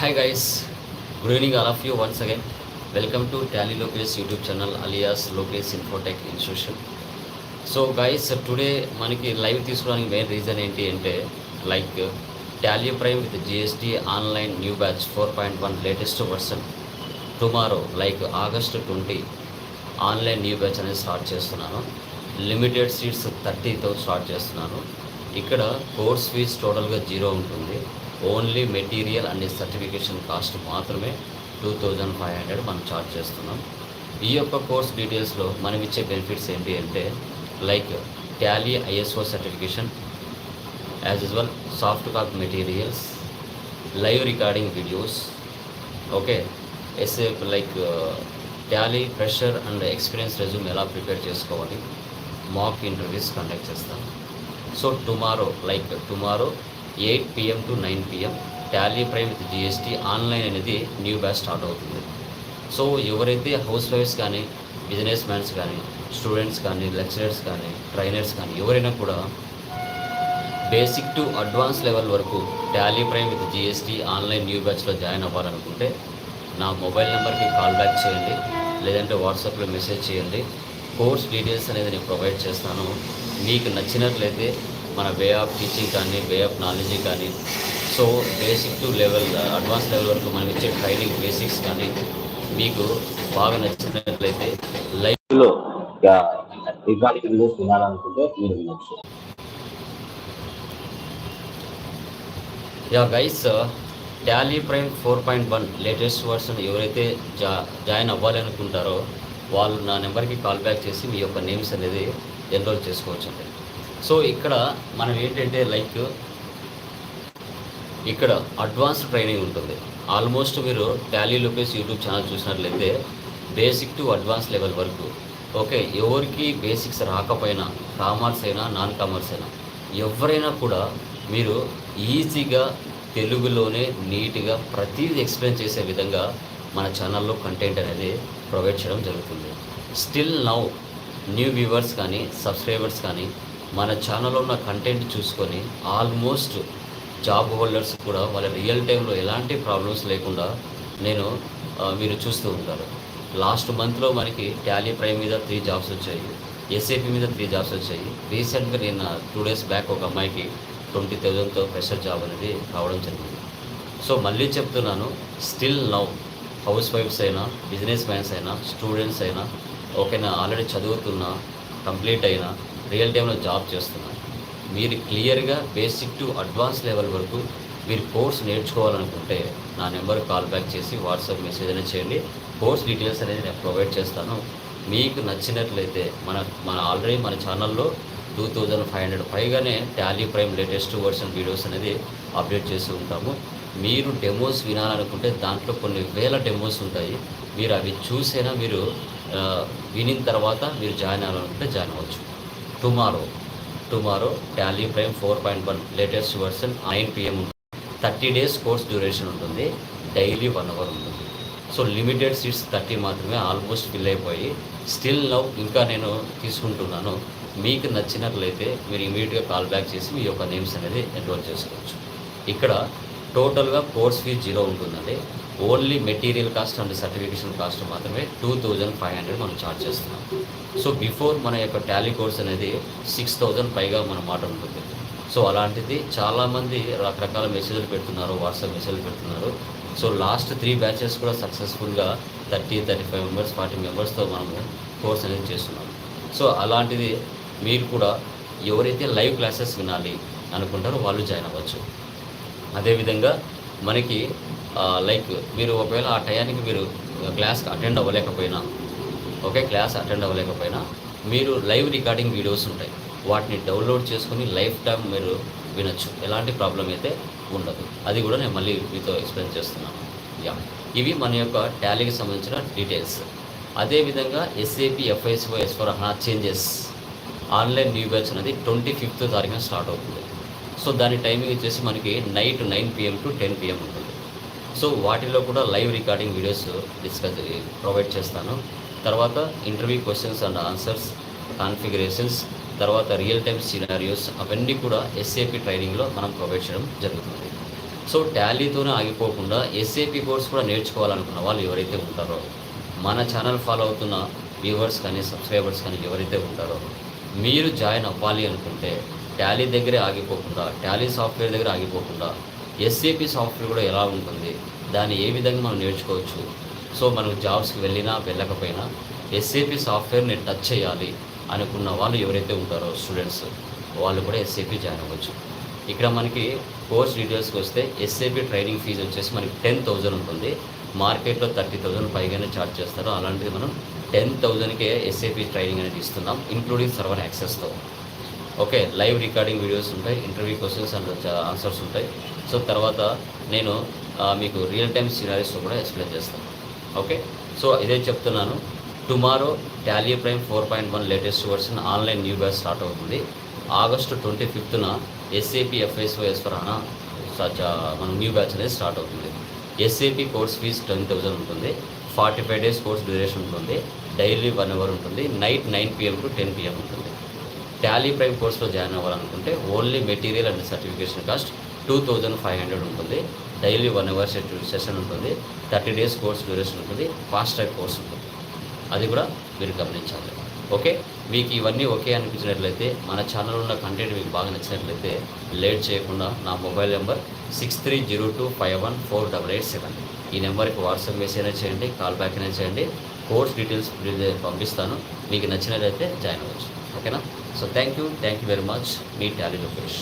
Hi guys good evening all of you once again welcome to Tally Lokesh YouTube channel alias Lokesh infotech institution so guys today మనకి live తీసుకోవడానికి main reason ఏంటి అంటే like Tally Prime with GST online new batch four point one latest version tomorrow like August twenty online new batch అనేది start చేస్తున్నాను. Limited seats థర్టీతో start చేస్తున్నాను. ఇక్కడ course fees టోటల్గా జీరో ఉంటుంది. Only material and certification cost మాత్రమే two thousand five hundred మనం charge చేస్తున్నాం. ఈ యొక్క కోర్స్ డీటెయిల్స్లో మనం ఇచ్చే బెనిఫిట్స్ ఏంటి అంటే like Tally ISO certification as usual soft copy materials live recording videos okay? SA like Tally fresher and experience resume ఎలా ప్రిపేర్ చేసుకోవాలి మాక్ ఇంటర్వ్యూస్ కండక్ట్ చేస్తాను so tomorrow like tomorrow eight PM to nine PM Tally Prime with GST online అనేది new batch start అవుతుంది. So ఎవరైతే హౌస్ వైఫ్స్ కానీ business mans కానీ స్టూడెంట్స్ కానీ లెక్చరర్స్ కానీ ట్రైనర్స్ కానీ ఎవరైనా కూడా బేసిక్ టు అడ్వాన్స్ లెవెల్ వరకు Tally Prime with GST online new బ్యాచ్లో జాయిన్ అవ్వాలనుకుంటే నా మొబైల్ నెంబర్కి కాల్ బ్యాక్ చేయండి లేదంటే వాట్సాప్లో మెసేజ్ చేయండి. కోర్స్ డీటెయిల్స్ అనేది నేను ప్రొవైడ్ చేస్తాను. మీకు నచ్చినట్లయితే మన వే ఆఫ్ టీచింగ్ కానీ వే ఆఫ్ నాలెడ్జ్ కానీ. So basic to level advance level వరకు మనం ఇచ్చే ట్రైనింగ్ బేసిక్స్ కానీ మీకు బాగా నచ్చినట్లయితే లైవ్లో రికార్డింగ్ వీడియోస్ వినాలనుకుంటే మీరు వినొచ్చు. Ya guys Tally Prime four point one latest version ఎవరైతే జా జాయిన్ అవ్వాలి అనుకుంటారో వాళ్ళు నా నెంబర్కి కాల్ బ్యాక్ చేసి మీ యొక్క నేమ్స్ అనేది ఎన్రోల్ చేసుకోవచ్చు అండి సో ఇక్కడ మనం ఏంటంటే లైక్ ఇక్కడ అడ్వాన్స్డ్ ట్రైనింగ్ ఉంటుంది. ఆల్మోస్ట్ మీరు టాలీ లోకేష్ యూట్యూబ్ ఛానల్ చూసినట్లయితే బేసిక్ టు అడ్వాన్స్ లెవెల్ వరకు ఓకే ఎవరికి బేసిక్స్ రాకపోయినా కామర్స్ అయినా నాన్ కామర్స్ అయినా ఎవరైనా కూడా మీరు ఈజీగా తెలుగులోనే నీట్గా ప్రతిదీ ఎక్స్ప్లెయిన్ చేసే విధంగా మన ఛానల్లో కంటెంట్ అనేది ప్రొవైడ్ చేయడం జరుగుతుంది. స్టిల్ నౌ న్యూ వ్యూవర్స్ కానీ సబ్స్క్రైబర్స్ కానీ మన ఛానల్లో ఉన్న కంటెంట్ చూసుకొని ఆల్మోస్ట్ జాబ్ హోల్డర్స్ కూడా వాళ్ళ రియల్ టైంలో ఎలాంటి ప్రాబ్లమ్స్ లేకుండా నేను మీరు చూస్తూ ఉంటారు. లాస్ట్ మంత్లో మనకి టాలీ ప్రైమ్ మీద త్రీ జాబ్స్ వచ్చాయి. ఎస్ఏపీ మీద త్రీ జాబ్స్ వచ్చాయి. రీసెంట్గా నేను టూ డేస్ బ్యాక్ ఒక అమ్మాయికి ట్వంటీ థౌజండ్తో ఫ్రెషర్ జాబ్ అనేది రావడం జరిగింది. సో మళ్ళీ చెప్తున్నాను స్టిల్ నౌ హౌస్ వైఫ్స్ అయినా బిజినెస్ మ్యాన్స్ అయినా స్టూడెంట్స్ అయినా ఓకేనా ఆల్రెడీ చదువుతున్నా కంప్లీట్ అయినా రియల్ టైంలో జాబ్ చేస్తున్నారు. మీరు క్లియర్గా బేసిక్ టు అడ్వాన్స్ లెవెల్ వరకు మీరు కోర్స్ నేర్చుకోవాలనుకుంటే నా నెంబర్ కాల్ బ్యాక్ చేసి వాట్సాప్ మెసేజ్ అనేది చేయండి. కోర్స్ డీటెయిల్స్ అనేది నేను ప్రొవైడ్ చేస్తాను. మీకు నచ్చినట్లయితే మన మన ఆల్రెడీ మన ఛానల్లో టూ థౌజండ్ ఫైవ్ హండ్రెడ్ పైగానే Tally Prime latest version videos అనేది అప్డేట్ చేస్తూ ఉంటాము. మీరు డెమోస్ వినాలనుకుంటే దాంట్లో కొన్ని వేల డెమోస్ ఉంటాయి. మీరు అవి చూసైనా మీరు ఆ, వినిన తర్వాత మీరు జాయిన్ అవ్వాలనుకుంటే జాయిన్ అవ్వచ్చు. Tomorrow tomorrow Tally Prime four point one latest version nine PM ఉంటుంది. థర్టీ డేస్ కోర్స్ డ్యూరేషన్ ఉంటుంది. డైలీ వన్ అవర్ ఉంటుంది. సో లిమిటెడ్ సీట్స్ థర్టీ మాత్రమే ఆల్మోస్ట్ ఫిల్ అయిపోయి స్టిల్ నవ్ ఇంకా నేను తీసుకుంటున్నాను. మీకు నచ్చినట్లయితే మీరు ఇమీడియట్గా కాల్ బ్యాక్ చేసి మీ యొక్క నేమ్స్ అనేది ఎన్రోల్ చేసుకోవచ్చు. ఇక్కడ టోటల్గా కోర్స్ ఫీజ్ జీరో ఉంటుందండి. Only material cost and certification cost మాత్రమే టూ థౌజండ్ ఫైవ్ హండ్రెడ్ మనం ఛార్జ్ చేస్తున్నాం. సో బిఫోర్ మన యొక్క టాలీ కోర్స్ అనేది సిక్స్ థౌజండ్ పైగా మన మాట ఉంటుంది. సో అలాంటిది చాలామంది రకరకాల మెసేజ్లు పెడుతున్నారు వాట్సాప్ మెసేజ్లు పెడుతున్నారు. సో లాస్ట్ త్రీ బ్యాచెస్ కూడా సక్సెస్ఫుల్గా thirty thirty five members forty మెంబర్స్తో మనము కోర్స్ అనేది చేస్తున్నాం. సో అలాంటిది మీరు కూడా ఎవరైతే లైవ్ క్లాసెస్ వినాలి అనుకుంటారో వాళ్ళు జాయిన్ అవ్వచ్చు. అదేవిధంగా మనకి లైక్ మీరు ఒకవేళ ఆ టయానికి మీరు క్లాస్కి అటెండ్ అవ్వలేకపోయినా ఓకే క్లాస్ అటెండ్ అవ్వలేకపోయినా మీరు లైవ్ రికార్డింగ్ వీడియోస్ ఉంటాయి. వాటిని డౌన్లోడ్ చేసుకుని లైఫ్ టైం మీరు వినొచ్చు. ఎలాంటి ప్రాబ్లం అయితే ఉండదు. అది కూడా నేను మళ్ళీ మీతో ఎక్స్ప్లెయిన్ చేస్తున్నాను. యా. ఇవి మన యొక్క టాలీకి సంబంధించిన డీటెయిల్స్. అదేవిధంగా SAP FICO S for HANA changes. Online new batch అనేది ట్వంటీ ఫిఫ్త్ తారీఖున స్టార్ట్ అవుతుంది. సో దాని టైమింగ్ వచ్చేసి మనకి night nine PM to ten PM ఉంటుంది. సో వాటిలో కూడా live recording videos discuss provide చేస్తాను. తర్వాత interview questions and answers configurations తర్వాత రియల్ టైమ్ సినారియోస్ అవన్నీ కూడా ఎస్ఏపి ట్రైనింగ్లో మనం ప్రొవైడ్ చేయడం జరుగుతుంది. సో టాలీతోనే ఆగిపోకుండా ఎస్ఏపి కోర్స్ కూడా నేర్చుకోవాలనుకున్న వాళ్ళు ఎవరైతే ఉంటారో మన ఛానల్ ఫాలో అవుతున్న వ్యూవర్స్ కానీ సబ్స్క్రైబర్స్ కానీ ఎవరైతే ఉంటారో మీరు జాయిన్ అవ్వాలి అనుకుంటే టాలీ దగ్గరే ఆగిపోకుండా టాలీ సాఫ్ట్వేర్ దగ్గర ఆగిపోకుండా ఎస్ఏపి సాఫ్ట్వేర్ కూడా ఎలా ఉంటుంది? దాన్ని ఏ విధంగా మనం నేర్చుకోవచ్చు? సో మనం జాబ్స్కి వెళ్ళినా వెళ్ళకపోయినా ఎస్ఏపి సాఫ్ట్వేర్ని టచ్ చేయాలి అనుకున్న వాళ్ళు ఎవరైతే ఉంటారో స్టూడెంట్స్ వాళ్ళు కూడా ఎస్ఏపి జాయిన్ అవ్వచ్చు. ఇక్కడ మనకి కోర్స్ డీటెయిల్స్కి వస్తే ఎస్ఏపి ట్రైనింగ్ ఫీజు వచ్చేసి మనకి టెన్ థౌజండ్ ఉంటుంది. మార్కెట్లో థర్టీ థౌజండ్ పైగానే ఛార్జ్ చేస్తారు. అలాంటిది మనం టెన్ థౌజండ్కే ఎస్ఏపి ట్రైనింగ్ అనేది ఇస్తున్నాం ఇంక్లూడింగ్ సర్వర్ యాక్సెస్తో ఓకే లైవ్ రికార్డింగ్ వీడియోస్ ఉంటాయి ఇంటర్వ్యూ క్వశ్చన్స్ అండ్ ఆన్సర్స్ ఉంటాయి. సో తర్వాత నేను మీకు రియల్ టైమ్ సినారీస్లో కూడా ఎక్స్ప్లెయిన్ చేస్తాను. ఓకే సో ఇదే చెప్తున్నాను. Tomorrow Tally Prime four point one latest version online new batch start అవుతుంది. ఆగస్టు ట్వంటీ ఫిఫ్త్న ఎస్ఏపి ఎఫ్ఎస్ఓ ఎస్ఫరానా మన న్యూ బ్యాచ్ అనేది స్టార్ట్ అవుతుంది. SAP course fee ten thousand ఉంటుంది. Forty five days course duration ఉంటుంది. Daily one hour ఉంటుంది. Night nine PM to ten PM ఉంటుంది. Tally Prime కోర్స్లో జాయిన్ అవ్వాలనుకుంటే only material and certification cost two thousand five hundred ఉంటుంది. Daily one hour session ఉంటుంది. Thirty days course duration ఉంటుంది. Fast track course ఉంటుంది. అది కూడా మీరు గమనించాలి. ఓకే మీకు ఇవన్నీ ఓకే అనిపించినట్లయితే మన ఛానల్లో ఉన్న కంటెంట్ మీకు బాగా నచ్చినట్లయితే లేట్ చేయకుండా నా mobile number six three zero two five one four double eight seven ఈ నెంబర్కి వాట్సాప్ మెసేజ్ అయినా చేయండి కాల్ బ్యాక్ అయినా చేయండి. కోర్స్ డీటెయిల్స్ పంపిస్తాను. మీకు నచ్చినట్లయితే జాయిన్ అవ్వచ్చు. ఓకేనా? So thank you thank you very much me Tally Lokesh